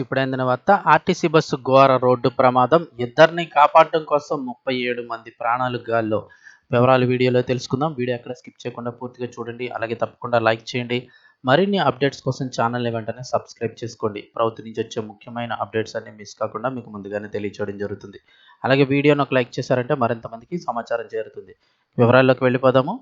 ఇప్పుడైందిన వార్త RTC bus ఘోర road ప్రమాదం. ఇద్దరిని కాపాడడం కోసం ముప్పై ఏడు మంది ప్రాణాలు గాల్లో. వివరాలు వీడియోలో తెలుసుకుందాం. వీడియో ఎక్కడ స్కిప్ చేయకుండా పూర్తిగా చూడండి. అలాగే తప్పకుండా లైక్ చేయండి. మరిన్ని అప్డేట్స్ కోసం ఛానల్ని వెంటనే సబ్స్క్రైబ్ చేసుకోండి. ప్రభుత్వం నుంచి వచ్చే ముఖ్యమైన అప్డేట్స్ అన్ని మిస్ కాకుండా మీకు ముందుగానే తెలియచేయడం జరుగుతుంది. అలాగే వీడియోను ఒక లైక్ చేశారంటే మరింత మందికి సమాచారం చేరుతుంది. వివరాల్లోకి వెళ్ళిపోదాము.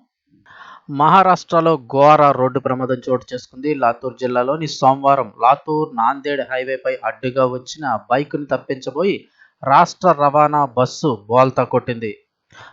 మహారాష్ట్రలో ఘోర రోడ్డు ప్రమాదం చోటు చేసుకుంది. లాతూర్ జిల్లాలోని సోమవారం లాతూర్ నాందేడ్ హైవేపై అడ్డుగా వచ్చిన బైకును తప్పించబోయి రాష్ట్ర రవాణా బస్సు బోల్తా కొట్టింది.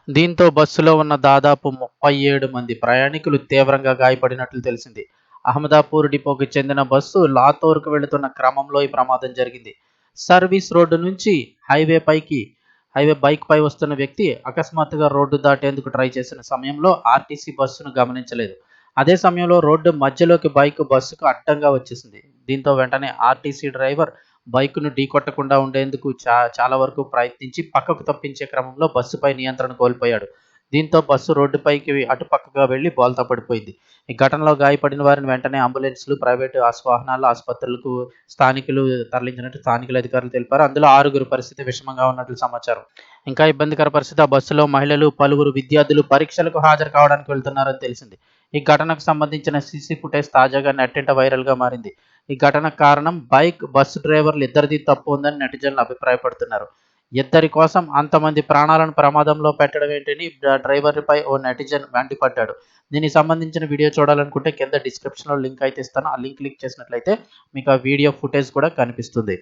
దీంతో బస్సులో ఉన్న దాదాపు ముప్పై ఏడు మంది ప్రయాణికులు తీవ్రంగా గాయపడినట్లు తెలిసింది. అహ్మదాపూర్ డిపోకి చెందిన బస్సు లాతూర్కు వెళుతున్న క్రమంలో ఈ ప్రమాదం జరిగింది. సర్వీస్ రోడ్డు నుంచి హైవే పైకి హైవే బైక్ పై వస్తున్న వ్యక్తి అకస్మాత్తుగా రోడ్డు దాటేందుకు ట్రై చేసిన సమయంలో ఆర్టీసీ బస్సును గమనించలేదు. అదే సమయంలో రోడ్డు మధ్యలోకి బైక్ బస్సుకు అడ్డంగా వచ్చేసింది. దీంతో వెంటనే ఆర్టీసీ డ్రైవర్ బైక్ను ఢీకొట్టకుండా ఉండేందుకు చా చాలా వరకు ప్రయత్నించి పక్కకు తప్పించే క్రమంలో బస్సుపై నియంత్రణ కోల్పోయాడు. దీంతో బస్సు రోడ్డుపైకి అటుపక్కగా వెళ్ళి బోల్తా పడిపోయింది. ఈ ఘటనలో గాయపడిన వారిని వెంటనే అంబులెన్స్లు ప్రైవేటు వాహనాలు ఆసుపత్రులకు స్థానికులు తరలించినట్టు స్థానికుల అధికారులు తెలిపారు. అందులో ఆరుగురు పరిస్థితి విషమంగా ఉన్నట్లు సమాచారం. ఇంకా ఇబ్బందికర పరిస్థితి ఆ బస్సులో మహిళలు పలువురు విద్యార్థులు పరీక్షలకు హాజరు కావడానికి వెళ్తున్నారని తెలిసింది. ఈ ఘటనకు సంబంధించిన సీసీ ఫుటేజ్ తాజాగా నెట్టింట వైరల్గా మారింది. ఈ ఘటన కారణం బైక్ బస్సు డ్రైవర్లు ఇద్దరిది తప్పు ఉందని నెటిజన్లు అభిప్రాయపడుతున్నారు. ఇద్దరి కోసం అంతమంది ప్రాణాలను ప్రమాదంలో పెట్టడం ఏంటని డ్రైవర్పై ఓ నెటిజన్ మండిపడ్డాడు. దీనికి సంబంధించిన వీడియో చూడాలనుకుంటే కింద డిస్క్రిప్షన్లో లింక్ అయితే ఇస్తాను. ఆ లింక్ క్లిక్ చేసినట్లయితే మీకు ఆ వీడియో ఫుటేజ్ కూడా కనిపిస్తుంది.